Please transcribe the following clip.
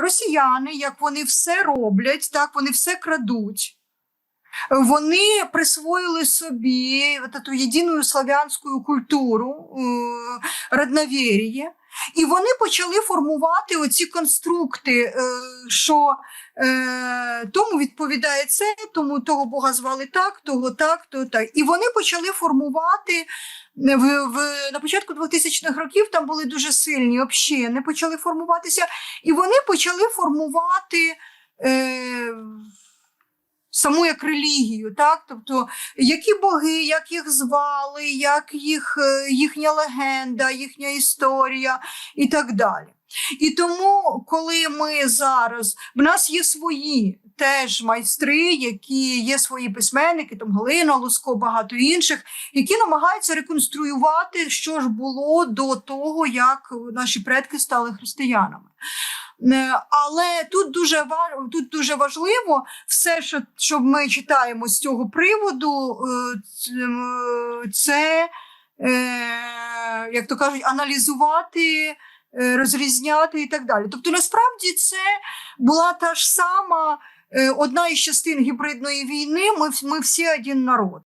росіяни, як вони все роблять, так вони все крадуть. Вони присвоїли собі эту єдину славянську культуру е, родноверіє, і вони почали формувати оці конструкти, е, що е, тому відповідає це, тому того Бога звали так, того так, того так. І вони почали формувати в, в, на початку 2000-х років там були дуже сильні общини, почали формуватися, і вони почали формувати. Е, Саму як релігію, так? Тобто, які боги, як їх звали, як їх, е, їхня легенда, їхня історія і так далі. І тому, коли ми зараз в нас є свої теж майстри, які є свої письменники, там Галина Луско, багато інших, які намагаються реконструювати, що ж було до того, як наші предки стали християнами. Е, Але тут дуже тут дуже важливо все, що, що ми читаємо з цього приводу, е, це, е, як то кажуть, аналізувати, розрізняти і так далі. Тобто, насправді, це була та ж сама одна із частин гібридної війни. Ми, ми всі один народ.